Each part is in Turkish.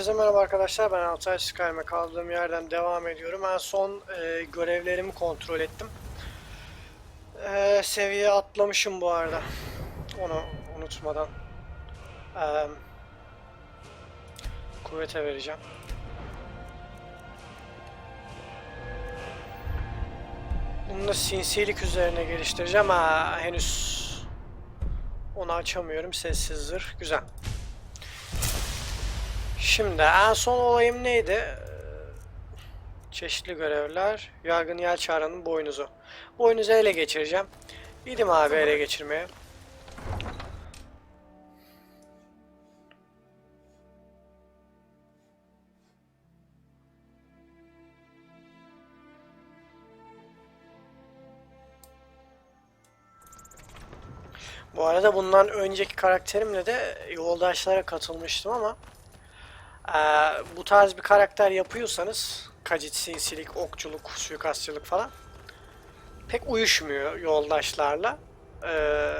Herkese merhaba arkadaşlar ben Altay Skyrim'e kaldığım yerden devam ediyorum. En son e, görevlerimi kontrol ettim. E, seviye atlamışım bu arada. Onu unutmadan. E, kuvvete vereceğim. Bunu da sinsilik üzerine geliştireceğim. Ha, henüz onu açamıyorum. Sessiz zırh. Güzel. Şimdi en son olayım neydi? Çeşitli görevler. Yargın Yelçağrı'nın boynuzu. Boynuzu ele geçireceğim. Gidim abi ele geçirmeye. Bu arada bundan önceki karakterimle de yoldaşlara katılmıştım ama ee, bu tarz bir karakter yapıyorsanız kacit, sinsilik, okçuluk, suikastçılık falan pek uyuşmuyor yoldaşlarla. Ee,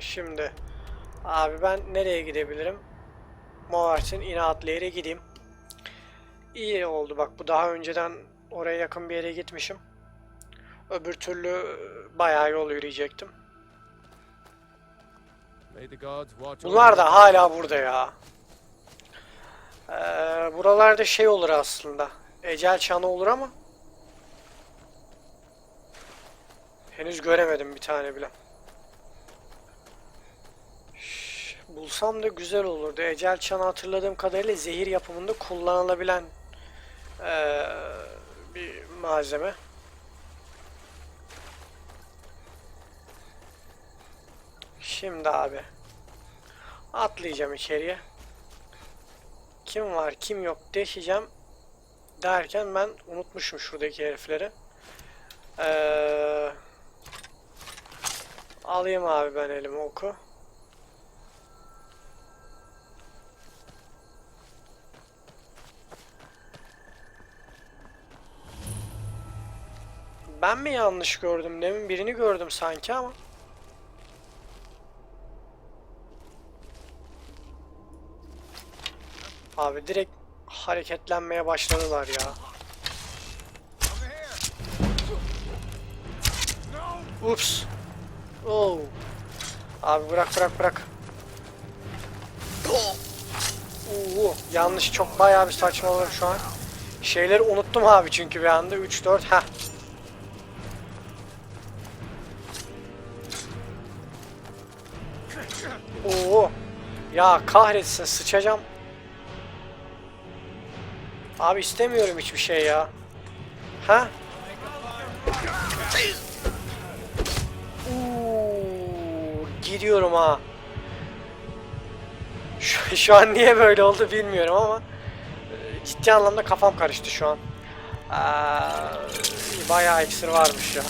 şimdi abi ben nereye gidebilirim? Moart'in inatlı yere gideyim. İyi oldu bak bu daha önceden oraya yakın bir yere gitmişim. Öbür türlü bayağı yol yürüyecektim. Bunlar da hala burada ya. Ee, buralarda şey olur aslında. Ecel çanı olur ama henüz göremedim bir tane bile. Bulsam da güzel olurdu. Ecel çanı hatırladığım kadarıyla zehir yapımında kullanılabilen ee, bir malzeme. Şimdi abi atlayacağım içeriye. Kim var kim yok deşeceğim derken ben unutmuşum şuradaki herifleri. Ee, alayım abi ben elime oku. Ben mi yanlış gördüm? Demin birini gördüm sanki ama. Abi direkt hareketlenmeye başladılar ya. Ups. Oo. Abi bırak bırak bırak. Oo, yanlış çok bayağı bir saçmaladım şu an. Şeyleri unuttum abi çünkü bir anda 3 4 ha. Oo. Ya kahretsin sıçacağım. Abi istemiyorum hiçbir şey ya. Ha? Uuu, gidiyorum ha. Şu, şu an niye böyle oldu bilmiyorum ama e, ciddi anlamda kafam karıştı şu an. Aa, bayağı iksir varmış ya.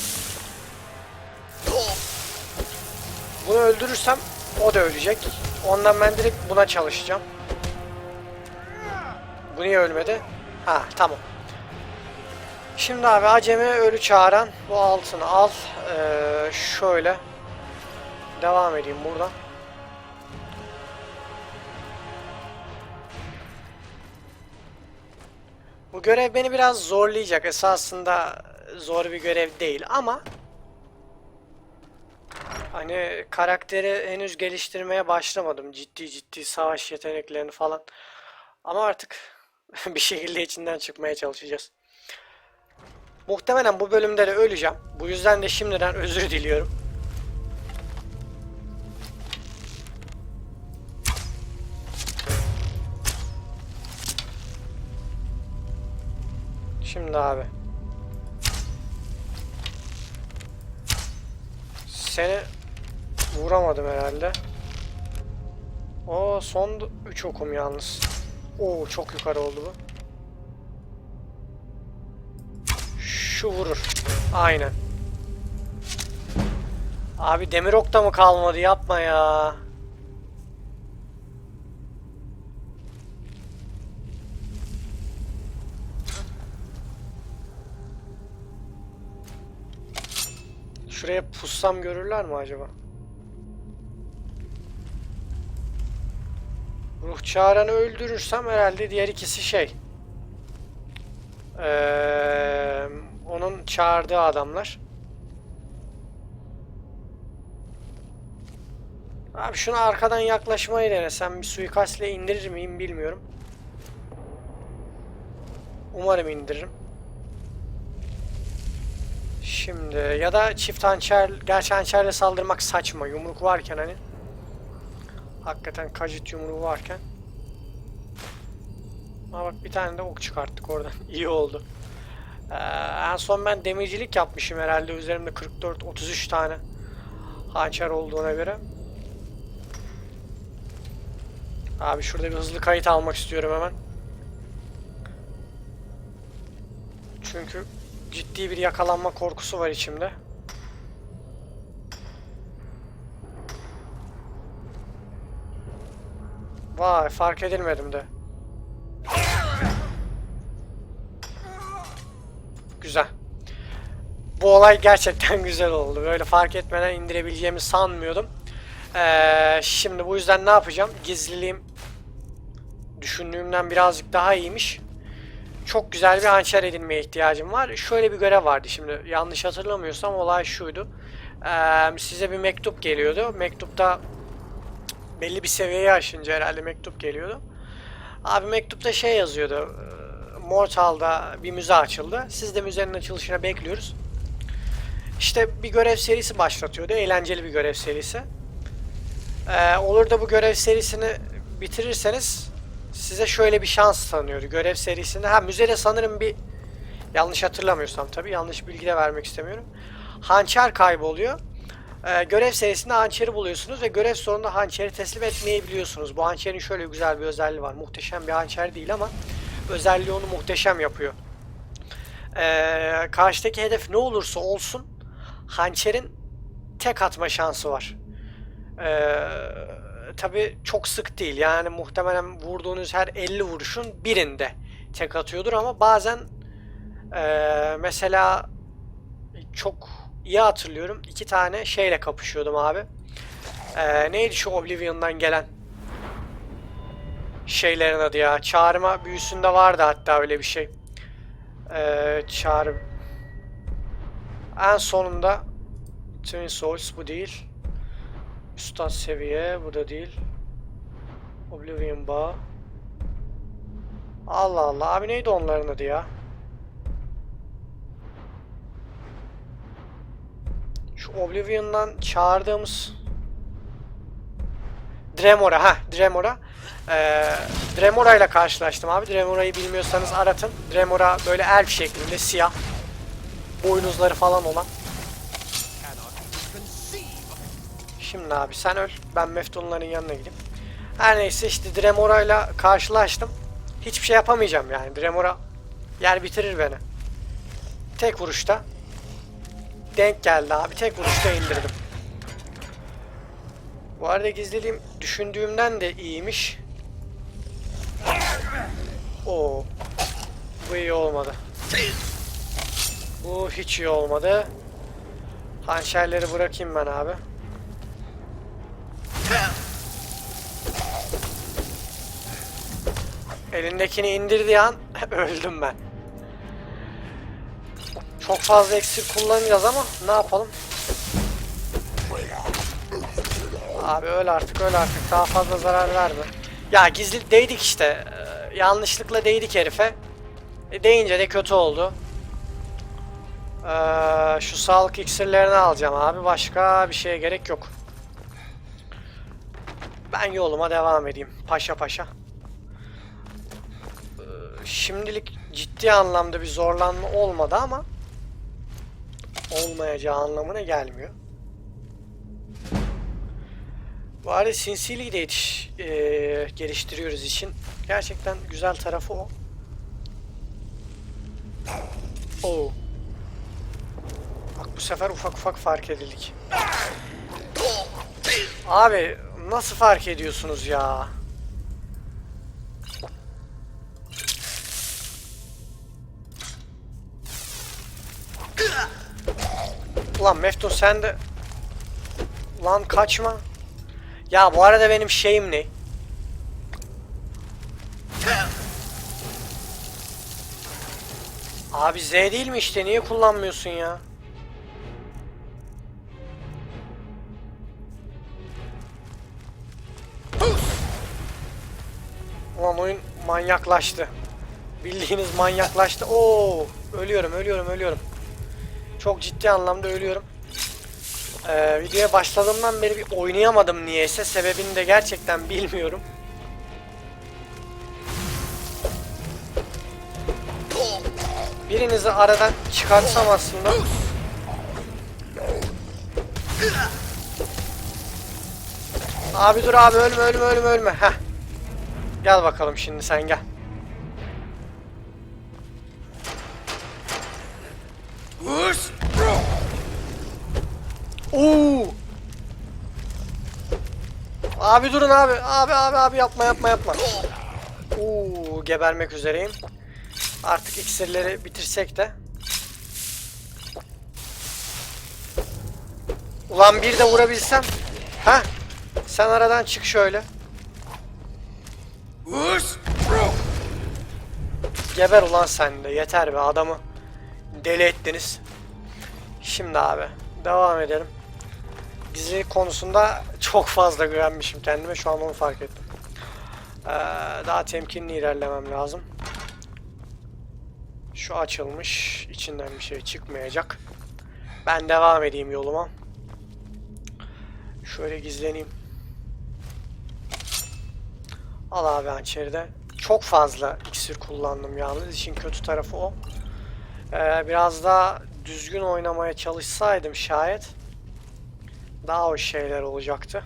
Bunu öldürürsem o da ölecek. Ondan ben direkt buna çalışacağım. Bu niye ölmedi? Ha tamam. Şimdi abi acemi ölü çağıran bu altını al. Ee, şöyle. Devam edeyim buradan. Bu görev beni biraz zorlayacak. Esasında zor bir görev değil ama hani karakteri henüz geliştirmeye başlamadım. Ciddi ciddi savaş yeteneklerini falan. Ama artık bir şekilde içinden çıkmaya çalışacağız. Muhtemelen bu bölümde de öleceğim. Bu yüzden de şimdiden özür diliyorum. Şimdi abi. Seni vuramadım herhalde. O son 3 okum yalnız. Oo çok yukarı oldu bu. Şu vurur. Aynen. Abi demir ok da mı kalmadı yapma ya. Şuraya pussam görürler mi acaba? Ruh Çağıran'ı öldürürsem herhalde diğer ikisi şey. Ee, onun çağırdığı adamlar. Abi şunu arkadan yaklaşmayı denesem bir suikastle indirir miyim bilmiyorum. Umarım indiririm. Şimdi ya da çift hançer, gerçi hançerle saldırmak saçma. Yumruk varken hani. Hakikaten kacit yumruğu varken. Ama bak bir tane de ok çıkarttık oradan. İyi oldu. Ee, en son ben demircilik yapmışım herhalde. Üzerimde 44-33 tane hançer olduğuna göre. Abi şurada bir hızlı kayıt almak istiyorum hemen. Çünkü ciddi bir yakalanma korkusu var içimde. Vay fark edilmedim de. Güzel. Bu olay gerçekten güzel oldu. Böyle fark etmeden indirebileceğimi sanmıyordum. Ee, şimdi bu yüzden ne yapacağım? Gizliliğim düşündüğümden birazcık daha iyiymiş. Çok güzel bir hançer edinmeye ihtiyacım var. Şöyle bir görev vardı şimdi. Yanlış hatırlamıyorsam olay şuydu. Ee, size bir mektup geliyordu. Mektupta belli bir seviyeyi aşınca herhalde mektup geliyordu. Abi mektupta şey yazıyordu. e, Mortal'da bir müze açıldı. Siz de müzenin açılışına bekliyoruz. İşte bir görev serisi başlatıyordu. Eğlenceli bir görev serisi. Ee, olur da bu görev serisini bitirirseniz size şöyle bir şans tanıyordu. Görev serisinde. Ha müzede sanırım bir yanlış hatırlamıyorsam tabii yanlış bilgi de vermek istemiyorum. Hançer kayboluyor. Ee, görev serisinde hançeri buluyorsunuz ve görev sonunda hançeri teslim etmeyebiliyorsunuz. Bu hançerin şöyle güzel bir özelliği var. Muhteşem bir hançer değil ama özelliği onu muhteşem yapıyor. Ee, karşıdaki hedef ne olursa olsun hançerin tek atma şansı var. Ee, tabi çok sık değil. Yani muhtemelen vurduğunuz her 50 vuruşun birinde tek atıyordur ama bazen ee, mesela çok iyi hatırlıyorum. iki tane şeyle kapışıyordum abi. Ee, neydi şu Oblivion'dan gelen şeylerin adı ya? Çağırma büyüsünde vardı hatta öyle bir şey. Ee, çağrı en sonunda Twin Souls bu değil. Üstad seviye bu da değil. Oblivion Bağ. Allah Allah abi neydi onların adı ya? Şu Oblivion'dan çağırdığımız Dremora ha Dremora. Ee, Dremora ile karşılaştım abi. Dremora'yı bilmiyorsanız aratın. Dremora böyle elf şeklinde siyah. Boynuzları falan olan. Şimdi abi sen öl. Ben Meftunların yanına gideyim. Her neyse işte Dremora ile karşılaştım. Hiçbir şey yapamayacağım yani. Dremora yer bitirir beni. Tek vuruşta denk geldi abi. Tek vuruşta indirdim. Bu arada gizliliğim düşündüğümden de iyiymiş. Oo. Bu iyi olmadı. Bu hiç iyi olmadı. Hançerleri bırakayım ben abi. Elindekini indirdiği an öldüm ben. Çok fazla eksik kullanacağız ama ne yapalım? Abi öl artık öl artık daha fazla zarar verme. Ya gizli değdik işte. Ee, yanlışlıkla değdik herife. E, değince de kötü oldu. Ee, şu sağlık iksirlerini alacağım abi. Başka bir şeye gerek yok. Ben yoluma devam edeyim. Paşa paşa. Ee, şimdilik ciddi anlamda bir zorlanma olmadı ama olmayacağı anlamına gelmiyor. Arada sinsiliği de yetiş, eee, geliştiriyoruz için. Gerçekten güzel tarafı o. Oo. Bak bu sefer ufak ufak fark edildik. Abi nasıl fark ediyorsunuz ya? Lan Meftun sen de... Lan kaçma. Ya bu arada benim şeyim ne? Abi Z değil mi işte? Niye kullanmıyorsun ya? Ulan oyun manyaklaştı. Bildiğiniz manyaklaştı. Oo, ölüyorum, ölüyorum, ölüyorum. Çok ciddi anlamda ölüyorum. Ee, videoya başladığımdan beri bir oynayamadım niyeyse. Sebebini de gerçekten bilmiyorum. Birinizi aradan çıkartsam aslında. Abi dur abi ölme ölme ölme ölme. Heh. Gel bakalım şimdi sen gel. Oo. Abi durun abi. Abi abi abi yapma yapma yapma. Oo gebermek üzereyim. Artık iksirleri bitirsek de. Ulan bir de vurabilsem. Ha? Sen aradan çık şöyle. Geber ulan sen de. Yeter be adamı. Deli ettiniz. Şimdi abi. Devam edelim. Dizi konusunda çok fazla güvenmişim kendime. Şu an onu fark ettim. Ee, daha temkinli ilerlemem lazım. Şu açılmış. İçinden bir şey çıkmayacak. Ben devam edeyim yoluma. Şöyle gizleneyim. Al abi hançeride. Çok fazla iksir kullandım yalnız. İşin kötü tarafı o. Ee, biraz daha düzgün oynamaya çalışsaydım şayet daha o şeyler olacaktı.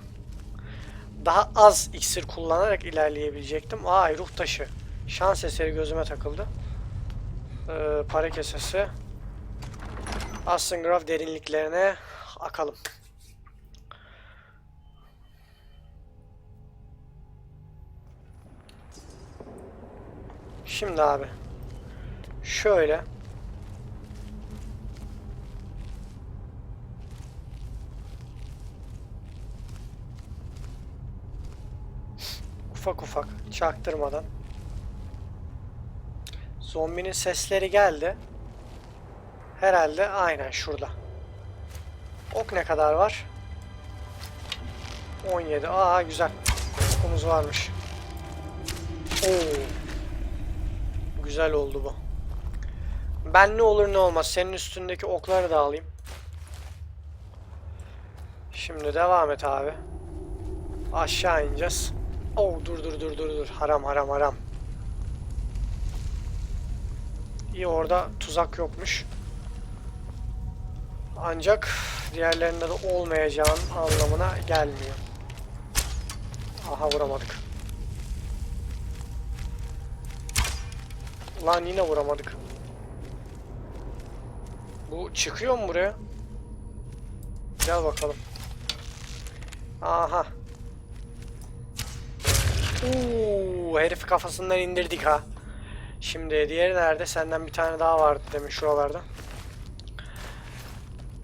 Daha az iksir kullanarak ilerleyebilecektim. Ay ruh taşı. Şans eseri gözüme takıldı. Ee, para kesesi. Aslengraf derinliklerine akalım. Şimdi abi. Şöyle. Ufak ufak çaktırmadan. Zombinin sesleri geldi. Herhalde aynen şurada. Ok ne kadar var? 17. Aa güzel. Okumuz varmış. Oo. Güzel oldu bu. Ben ne olur ne olmaz. Senin üstündeki okları da alayım. Şimdi devam et abi. Aşağı ineceğiz. Oh dur dur dur dur dur. Haram haram haram. İyi orada tuzak yokmuş. Ancak diğerlerinde de olmayacağın anlamına gelmiyor. Aha vuramadık. Lan yine vuramadık. Bu çıkıyor mu buraya? Gel bakalım. Aha. Uuu herifi kafasından indirdik ha. Şimdi diğeri nerede? Senden bir tane daha vardı demin şuralarda.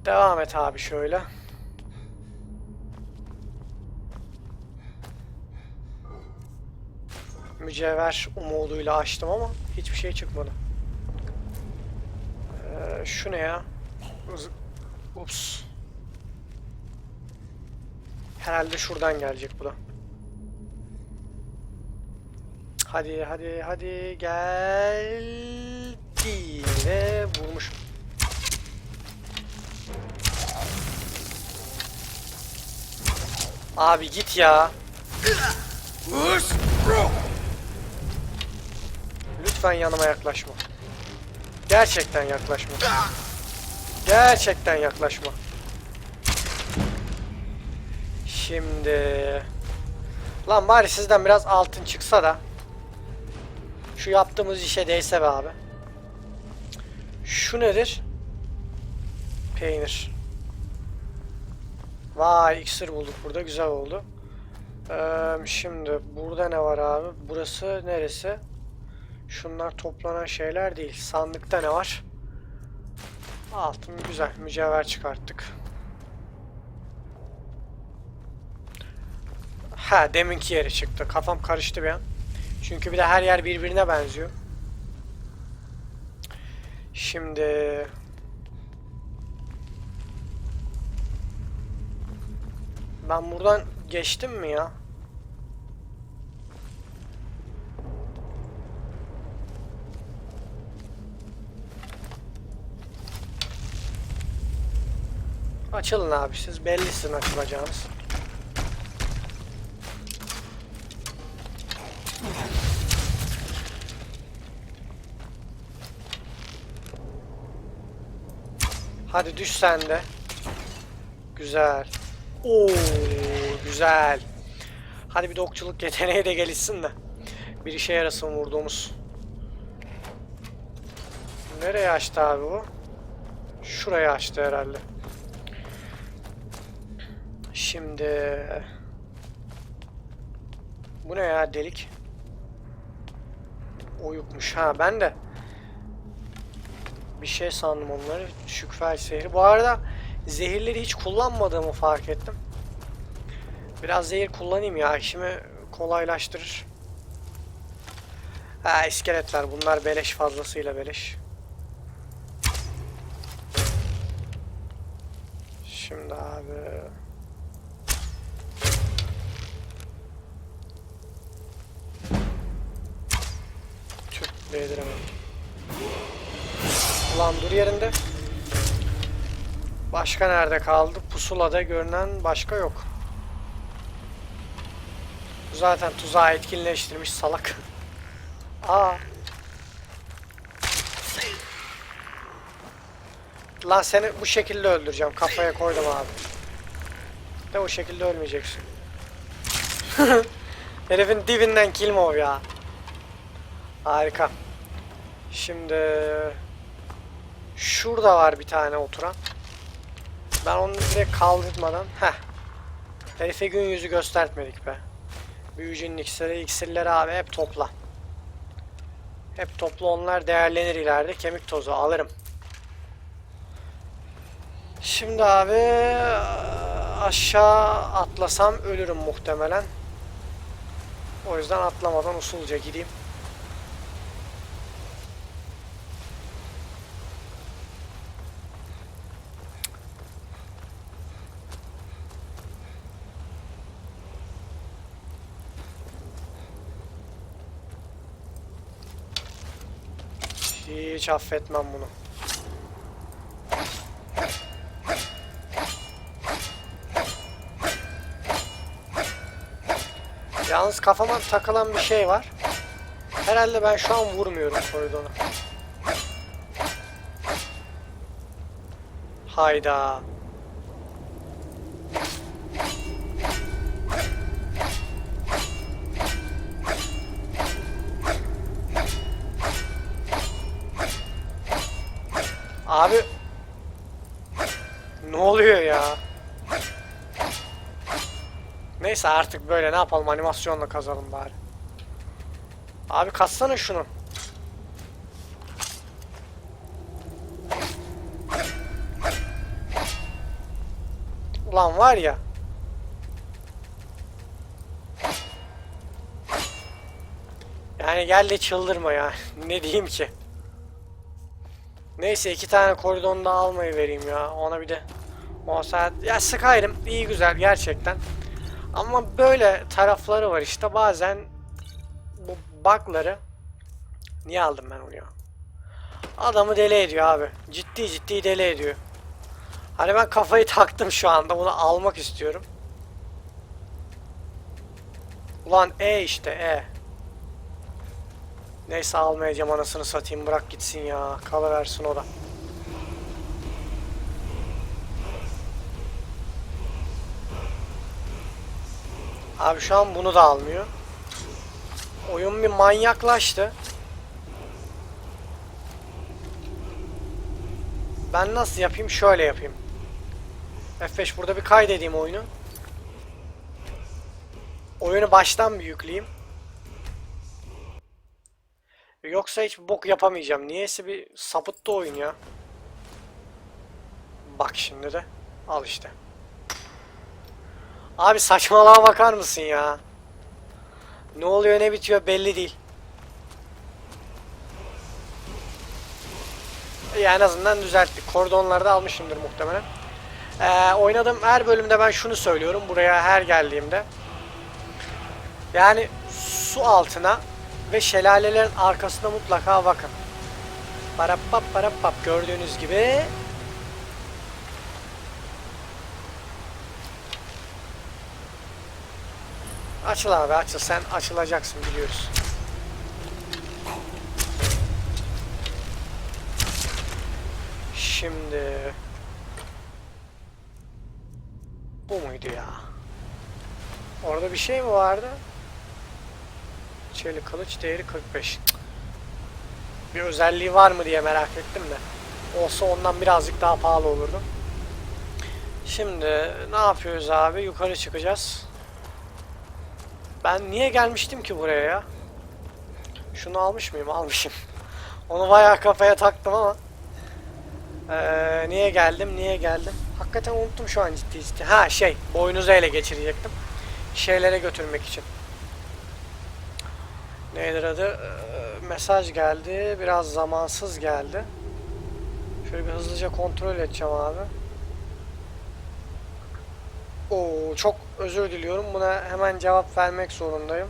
Devam et abi şöyle. Mücevher umuduyla açtım ama hiçbir şey çıkmadı. Ee, şu ne ya? Ups. Herhalde şuradan gelecek bu da. Hadi hadi hadi geldi ve vurmuşum. Abi git ya. Lütfen yanıma yaklaşma. Gerçekten yaklaşma. Gerçekten yaklaşma. Şimdi... Lan bari sizden biraz altın çıksa da. Şu yaptığımız işe değse be abi. Şu nedir? Peynir. Vay iksir bulduk burada güzel oldu. Ee, şimdi burada ne var abi? Burası neresi? Şunlar toplanan şeyler değil. Sandıkta ne var? Altın güzel. Mücevher çıkarttık. Ha deminki yeri çıktı. Kafam karıştı bir an. Çünkü bir de her yer birbirine benziyor. Şimdi ben buradan geçtim mi ya? Açılın abi siz bellisin açılacağınız. Hadi düş sen de. Güzel. Oo güzel. Hadi bir dokçuluk yeteneği de gelişsin de. Bir işe yarasın vurduğumuz. Nereye açtı abi bu? Şuraya açtı herhalde. Şimdi... Bu ne ya delik? Oyukmuş. Ha ben de bir şey sandım onları. Şükfel zehri. Bu arada zehirleri hiç kullanmadığımı fark ettim. Biraz zehir kullanayım ya. işimi kolaylaştırır. Ha iskeletler. Bunlar beleş fazlasıyla beleş. Şimdi abi... Tüh değdiremedim. Ulan dur yerinde. Başka nerede kaldı? Pusulada görünen başka yok. Zaten tuzağı etkinleştirmiş salak. Aa. Lan seni bu şekilde öldüreceğim. Kafaya koydum abi. De o şekilde ölmeyeceksin. Herifin dibinden kill move ya. Harika. Şimdi şurada var bir tane oturan. Ben onu direkt kaldırmadan heh. Herife gün yüzü göstertmedik be. Büyücünün iksiri, iksirleri abi hep topla. Hep topla onlar değerlenir ileride. Kemik tozu alırım. Şimdi abi aşağı atlasam ölürüm muhtemelen. O yüzden atlamadan usulca gideyim. Hiç affetmem bunu. Yalnız kafama takılan bir şey var. Herhalde ben şu an vurmuyorum koridona. Hayda. Abi ne oluyor ya? Neyse artık böyle ne yapalım animasyonla kazalım bari. Abi katsana şunu. Ulan var ya. Yani gel de çıldırma ya. ne diyeyim ki? Neyse iki tane koridonda almayı vereyim ya. Ona bir de 10 saat. Ya Skyrim iyi güzel gerçekten. Ama böyle tarafları var işte bazen bu bug'ları niye aldım ben onu ya? Adamı deli ediyor abi. Ciddi ciddi deli ediyor. Hani ben kafayı taktım şu anda bunu almak istiyorum. Ulan E işte E. Neyse almayacağım anasını satayım bırak gitsin ya. Kalıversin o da. Abi şu an bunu da almıyor. Oyun bir manyaklaştı. Ben nasıl yapayım? Şöyle yapayım. F5 burada bir kaydedeyim oyunu. Oyunu baştan bir yükleyeyim. Yoksa hiç bok yapamayacağım. Niyeyse bir sapıttı oyun ya. Bak şimdi de. Al işte. Abi saçmalığa bakar mısın ya? Ne oluyor ne bitiyor belli değil. Ya en azından düzelttik. Kordonları da almışımdır muhtemelen. Ee, oynadığım her bölümde ben şunu söylüyorum. Buraya her geldiğimde. Yani su altına ve şelalelerin arkasına mutlaka bakın. Parappap parappap gördüğünüz gibi Açıl abi açıl sen açılacaksın biliyoruz. Şimdi bu muydu ya? Orada bir şey mi vardı? Çelik kılıç değeri 45. Cık. Bir özelliği var mı diye merak ettim de. Olsa ondan birazcık daha pahalı olurdu. Şimdi ne yapıyoruz abi? Yukarı çıkacağız. Ben niye gelmiştim ki buraya ya? Şunu almış mıyım? Almışım. Onu bayağı kafaya taktım ama. Ee, niye geldim? Niye geldim? Hakikaten unuttum şu an ciddi ciddi. Ha şey, boynuzu ele geçirecektim. Şeylere götürmek için. Neydir adı? Ee, mesaj geldi. Biraz zamansız geldi. Şöyle bir hızlıca kontrol edeceğim abi. Oo, çok özür diliyorum. Buna hemen cevap vermek zorundayım.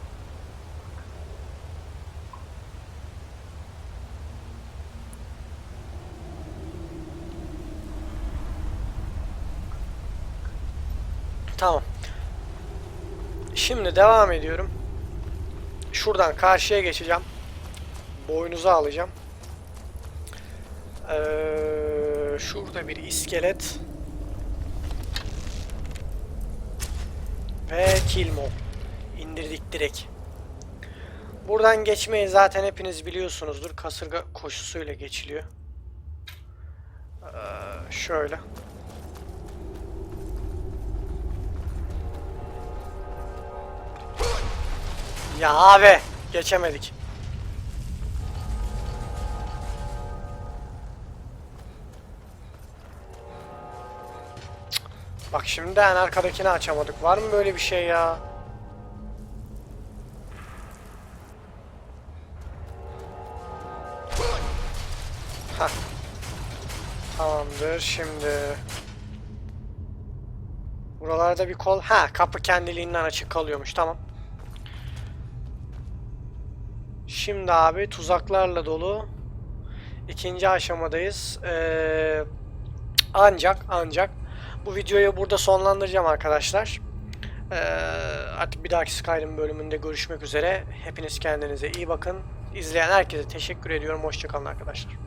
Tamam. Şimdi devam ediyorum. Şuradan karşıya geçeceğim. Boynuzu alacağım. Ee, şurada bir iskelet. Ve Kilmo. İndirdik direkt. Buradan geçmeyi zaten hepiniz biliyorsunuzdur. Kasırga koşusuyla geçiliyor. Ee, şöyle. Ya abi geçemedik. Bak şimdi en arkadakini açamadık. Var mı böyle bir şey ya? Tamamdır şimdi. Buralarda bir kol. Ha kapı kendiliğinden açık kalıyormuş. Tamam. Şimdi abi tuzaklarla dolu. İkinci aşamadayız. Ee, ancak ancak bu videoyu burada sonlandıracağım arkadaşlar. Ee, artık bir dahaki Skyrim bölümünde görüşmek üzere. Hepiniz kendinize iyi bakın. İzleyen herkese teşekkür ediyorum. Hoşçakalın arkadaşlar.